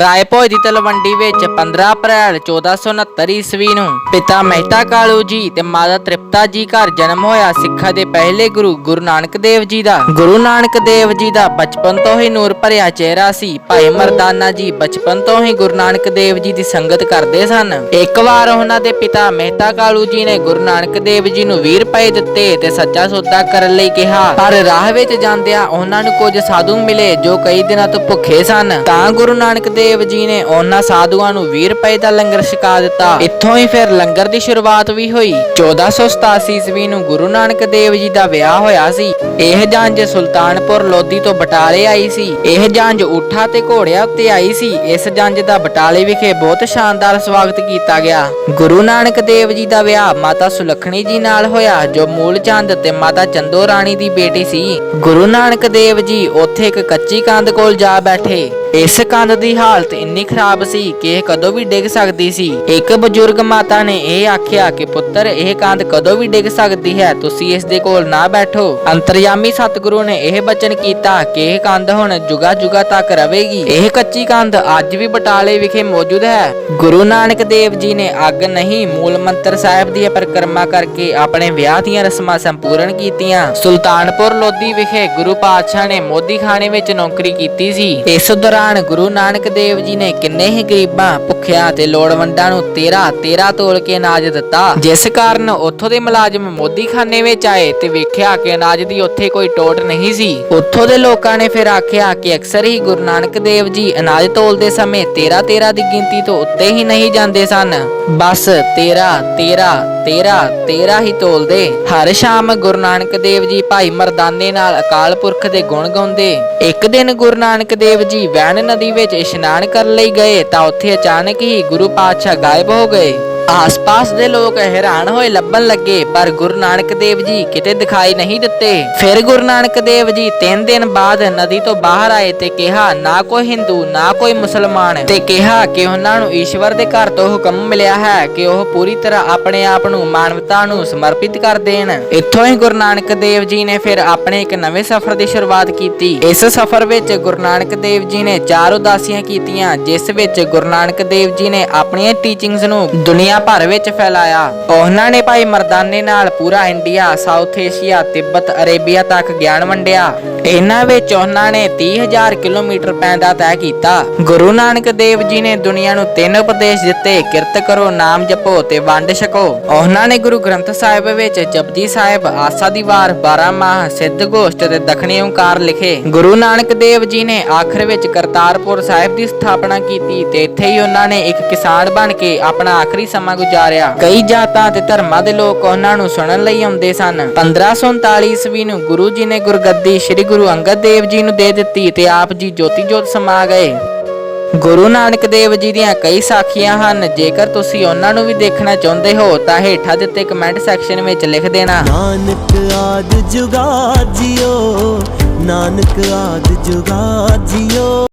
ਰਾਏ ਭੋਜ ਦੀ ਤਲਵੰਡੀ ਵਿੱਚ 15 ਅਪ੍ਰੈਲ 1469 ਈਸਵੀ ਨੂੰ ਪਿਤਾ ਮਹਿਤਾ ਕਾਲੂ ਜੀ ਤੇ ਮਾਤਾ ਤ੍ਰਿਪਤਾ ਜੀ ਘਰ ਜਨਮ ਹੋਇਆ ਸਿੱਖਾਂ ਦੇ ਪਹਿਲੇ ਗੁਰੂ ਗੁਰੂ ਨਾਨਕ ਦੇਵ ਜੀ ਦਾ। ਗੁਰੂ ਨਾਨਕ ਦੇਵ ਜੀ ਦਾ ਬਚਪਨ ਤੋਂ ਹੀ ਨੂਰ ਭਰਿਆ ਚਿਹਰਾ ਸੀ। ਭਾਈ ਮਰਦਾਨਾ ਜੀ ਬਚਪਨ ਤੋਂ ਹੀ ਗੁਰੂ ਨਾਨਕ ਦੇਵ ਜੀ ਦੀ ਸੰਗਤ ਕਰਦੇ ਸਨ। ਇੱਕ ਵਾਰ ਉਹਨਾਂ ਦੇ ਪਿਤਾ ਮਹਿਤਾ ਕਾਲੂ ਜੀ ਨੇ ਗੁਰੂ ਨਾਨਕ ਦੇਵ ਜੀ ਨੂੰ 20 ਰੁਪਏ ਦਿੱਤੇ ਤੇ ਸੱਚਾ ਸੌਦਾ ਕਰਨ ਲਈ ਕਿਹਾ। ਪਰ ਰਾਹ ਵਿੱਚ ਜਾਂਦਿਆਂ ਉਹਨਾਂ ਨੂੰ ਕੁਝ ਸਾਧੂ ਮਿਲੇ ਜੋ ਕਈ ਦਿਨਾਂ ਤੋਂ ਭੁੱਖੇ ਸਨ। ਤਾਂ ਗੁਰੂ ਨਾਨਕ ਦੇਵ ਦੇਵ ਜੀ ਨੇ ਉਹਨਾਂ ਸਾਧੂਆਂ ਨੂੰ 20 ਰੁਪਏ ਦਾ ਲੰਗਰ ਛਕਾ ਦਿੱਤਾ। ਇੱਥੋਂ ਹੀ ਫਿਰ ਲੰਗਰ ਦੀ ਸ਼ੁਰੂਆਤ ਵੀ ਹੋਈ। 1487 ਈਸਵੀ ਨੂੰ ਗੁਰੂ ਨਾਨਕ ਦੇਵ ਜੀ ਦਾ ਵਿਆਹ ਹੋਇਆ ਸੀ। ਇਹ ਜੰਜ ਸੁਲਤਾਨਪੁਰ ਲੋਧੀ ਤੋਂ ਬਟਾਲੇ ਆਈ ਸੀ। ਇਹ ਜੰਜ ਊਠਾ ਤੇ ਘੋੜਿਆਂ ਉੱਤੇ ਆਈ ਸੀ। ਇਸ ਜੰਜ ਦਾ ਬਟਾਲੇ ਵਿਖੇ ਬਹੁਤ ਸ਼ਾਨਦਾਰ ਸਵਾਗਤ ਕੀਤਾ ਗਿਆ। ਗੁਰੂ ਨਾਨਕ ਦੇਵ ਜੀ ਦਾ ਵਿਆਹ ਮਾਤਾ ਸੁਲੱਖਣੀ ਜੀ ਨਾਲ ਹੋਇਆ, ਜੋ ਮੂਲ ਚੰਦ ਤੇ ਮਾਤਾ ਚੰਦੋ ਰਾਣੀ ਦੀ ਬੇਟੀ ਸੀ। ਗੁਰੂ ਨਾਨਕ ਦੇਵ ਜੀ ਉੱਥੇ ਇੱਕ ਕੱਚੀ ਕੰਧ ਕੋਲ ਜਾ ਬੈਠੇ। ਇਸ ਕੰਧ ਦੀ ਹਾਲਤ ਇੰਨੀ ਖਰਾਬ ਸੀ ਕਿ ਇਹ ਕਦੋਂ ਵੀ ਡਿੱਗ ਸਕਦੀ ਸੀ। ਇੱਕ ਬਜ਼ੁਰਗ ਮਾਤਾ ਨੇ ਇਹ ਆਖਿਆ ਕਿ, ਪੁੱਤਰ, ਇਹ ਕੰਧ ਕਦੋਂ ਵੀ ਡਿੱਗ ਸਕਦੀ ਹੈ? ਤੁਸੀਂ ਇਸ ਦੇ ਕੋਲ ਨਾ ਬੈਠੋ। ਅੰਤਰਯਾਮੀ ਸਤਿਗੁਰੂ ਨੇ ਇਹ ਬਚਨ ਕੀਤਾ ਕਿ ਇਹ ਕੰਧ ਹੁਣ ਜੁਗਾ ਜੁਗਾ ਤੱਕ ਰਵੇਗੀ। ਇਹ ਕੱਚੀ ਕੰਧ ਅੱਜ ਵੀ ਬਟਾਲੇ ਵਿਖੇ ਮੌਜੂਦ ਹੈ। ਗੁਰੂ ਨਾਨਕ ਦੇਵ ਜੀ ਨੇ ਅੱਗ ਨਹੀਂ, ਮੂਲ ਮੰਤਰ ਸਾਹਿਬ ਦੀ ਪਰਿਕਰਮਾ ਕਰਕੇ ਆਪਣੇ ਵਿਆਹ ਦੀਆਂ ਰਸਮਾਂ ਸੰਪੂਰਨ ਕੀਤੀਆਂ। ਸੁਲਤਾਨਪੁਰ ਲੋਧੀ ਵਿਖੇ ਗੁਰੂ ਪਾਤਸ਼ਾਹ ਨੇ ਮੋਦੀ ਖਾਣੇ ਵਿੱਚ ਨੌਕਰੀ ਕੀਤੀ ਸੀ। ਇਸ ਦੌਰਾਨ ਗੁਰੂ ਨਾਨਕ ਦੇਵ ਜੀ ਨੇ ਕਿੰਨੇ ਹੀ ਗਰੀਬਾਂ, ਭੁੱਖਿਆਂ ਤੇ ਲੋੜਵੰਦਾਂ ਨੂੰ 13 13 ਤੋਲ ਕੇ ਅਨਾਜ ਦਿੱਤਾ। ਜਿਸ ਕਾਰਨ ਉੱਥੋਂ ਦੇ ਮੁਲਾਜ਼ਮ ਮੋਦੀ ਖਾਨੇ ਵਿੱਚ ਆਏ ਤੇ ਵੇਖਿਆ ਕਿ ਅਨਾਜ ਦੀ ਉੱਥੇ ਕੋਈ ਟੋਟ ਨਹੀਂ ਸੀ। ਉੱਥੋਂ ਦੇ ਲੋਕਾਂ ਨੇ ਫਿਰ ਆਖਿਆ ਕਿ ਅਕਸਰ ਹੀ ਗੁਰੂ ਨਾਨਕ ਦੇਵ ਜੀ ਅਨਾਜ ਤੋਲਦੇ ਸਮੇਂ 13 13 ਦੀ ਗਿਣਤੀ ਤੋਂ ਉੱਤੇ ਹੀ ਨਹੀਂ ਜਾਂਦੇ ਸਨ। ਬਸ 13 13 13 13 ਹੀ ਤੋਲਦੇ। ਹਰ ਸ਼ਾਮ ਗੁਰੂ ਨਾਨਕ ਦੇਵ ਜੀ ਭਾਈ ਮਰਦਾਨੇ ਨਾਲ ਅਕਾਲ ਪੁਰਖ ਦੇ ਗੁਣ ਗਾਉਂਦੇ। ਇੱਕ ਦਿਨ ਗੁਰੂ ਨਾਨਕ ਦੇਵ ਜੀ ਵੈਣ ਨਦੀ ਵਿੱਚ ਇਸ਼ਨਾਨ ਕਰਨ ਲਈ ਗਏ ਤਾਂ ਉੱਥੇ ਅਚਾਨਕ ਹੀ ਗੁਰੂ ਪਾਤਸ਼ਾਹ ਗਾਇਬ ਹੋ ਗਏ। ਆਸ-ਪਾਸ ਦੇ ਲੋਕ ਹੈਰਾਨ ਹੋਏ, ਲੱਭਣ ਲੱਗੇ, ਪਰ ਗੁਰੂ ਨਾਨਕ ਦੇਵ ਜੀ ਕਿਤੇ ਦਿਖਾਈ ਨਹੀਂ ਦਿੱਤੇ। ਫਿਰ ਗੁਰੂ ਨਾਨਕ ਦੇਵ ਜੀ 3 ਦਿਨ ਬਾਅਦ ਨਦੀ ਤੋਂ ਬਾਹਰ ਆਏ ਤੇ ਕਿਹਾ, ਨਾ ਕੋਈ ਹਿੰਦੂ, ਨਾ ਕੋਈ ਮੁਸਲਮਾਨ। ਤੇ ਕਿਹਾ ਕਿ ਉਹਨਾਂ ਨੂੰ ਈਸ਼ਵਰ ਦੇ ਘਰ ਤੋਂ ਹੁਕਮ ਮਿਲਿਆ ਹੈ ਕਿ ਉਹ ਪੂਰੀ ਤਰ੍ਹਾਂ ਆਪਣੇ ਆਪ ਨੂੰ ਮਾਨਵਤਾ ਨੂੰ ਸਮਰਪਿਤ ਕਰ ਦੇਣ। ਇੱਥੋਂ ਹੀ ਗੁਰੂ ਨਾਨਕ ਦੇਵ ਜੀ ਨੇ ਫਿਰ ਆਪਣੇ ਇੱਕ ਨਵੇਂ ਸਫ਼ਰ ਦੀ ਸ਼ੁਰੂਆਤ ਕੀਤੀ। ਇਸ ਸਫ਼ਰ ਵਿੱਚ ਗੁਰੂ ਨਾਨਕ ਦੇਵ ਜੀ ਨੇ ਚਾਰ ਉਦਾਸੀਆਂ ਕੀਤੀਆਂ, ਜਿਸ ਵਿੱਚ ਗੁਰੂ ਨਾਨਕ ਦੇਵ ਜੀ ਨੇ ਆਪਣੀਆਂ ਟੀਚਿੰਗਸ ਨੂੰ ਦੁਨੀਆ ਭਰ ਵਿੱਚ ਫੈਲਾਇਆ। ਉਹਨਾਂ ਨੇ ਭਾਈ ਮਰਦਾਨੇ ਨਾਲ ਪੂਰਾ India, South Asia, Tibet, Arabia ਤੱਕ ਗਿਆਨ ਵੰਡਿਆ। ਇਹਨਾਂ ਵਿੱਚ ਉਹਨਾਂ ਨੇ 30000 ਕਿਲੋਮੀਟਰ ਪੈਂਦਾ ਤੈਅ ਕੀਤਾ। ਗੁਰੂ ਨਾਨਕ ਦੇਵ ਜੀ ਨੇ ਦੁਨੀਆ ਨੂੰ ਤਿੰਨ ਉਪਦੇਸ਼ ਦਿੱਤੇ, ਕਿਰਤ ਕਰੋ, ਨਾਮ ਜਪੋ ਤੇ ਵੰਡ ਛਕੋ। ਉਹਨਾਂ ਨੇ ਗੁਰੂ ਗ੍ਰੰਥ ਸਾਹਿਬ ਵਿੱਚ ਜਪਜੀ ਸਾਹਿਬ, ਆਸਾ ਦੀ ਵਾਰ 12 ਮਾਹ, ਸਿੱਧ ਗੋਸ਼ਟ ਤੇ ਦਖਣੀ ਓੰਕਾਰ ਲਿਖੇ। ਗੁਰੂ ਨਾਨਕ ਦੇਵ ਜੀ ਨੇ ਆਖਰ ਵਿੱਚ ਕਰਤਾਰਪੁਰ ਸਾਹਿਬ ਦੀ ਸਥਾਪਨਾ ਕੀਤੀ ਤੇ ਇੱਥੇ ਹੀ ਉਹਨਾਂ ਨੇ ਇੱਕ ਕਿਸਾਨ ਬਣ ਕੇ ਆਪਣਾ ਆਖਰੀ ਸਮਾਂ ਗੁਜ਼ਾਰਿਆ। ਕਈ ਜਾਤਾਂ ਤੇ ਧਰਮਾਂ ਦੇ ਲੋਕ ਉਹਨਾਂ ਨੂੰ ਸੁਣਨ ਲਈ ਆਉਂਦੇ ਸਨ। 1539 ਈਸਵੀ ਨੂੰ ਗੁਰੂ ਜੀ ਨੇ ਗੁਰਗੱਦੀ ਸ੍ਰੀ ਗੁਰੂ ਅੰਗਦ ਦੇਵ ਜੀ ਨੂੰ ਦੇ ਦਿੱਤੀ ਤੇ ਆਪ ਜੀ ਜੋਤੀ ਜੋਤ ਸਮਾ ਗਏ। ਗੁਰੂ ਨਾਨਕ ਦੇਵ ਜੀ ਦੀਆਂ ਕਈ ਸਾਖੀਆਂ ਹਨ। ਜੇਕਰ ਤੁਸੀਂ ਉਹਨਾਂ ਨੂੰ ਵੀ ਦੇਖਣਾ ਚਾਹੁੰਦੇ ਹੋ, ਤਾਂ ਹੇਠਾਂ ਦਿੱਤੇ ਕਮੈਂਟ ਸੈਕਸ਼ਨ ਵਿੱਚ ਲਿਖ ਦੇਣਾ। ਨਾਨਕ ਆਦ ਜੁਗਾ ਜਿਓ, ਨਾਨਕ ਆਦ ਜੁਗਾ ਜਿਓ।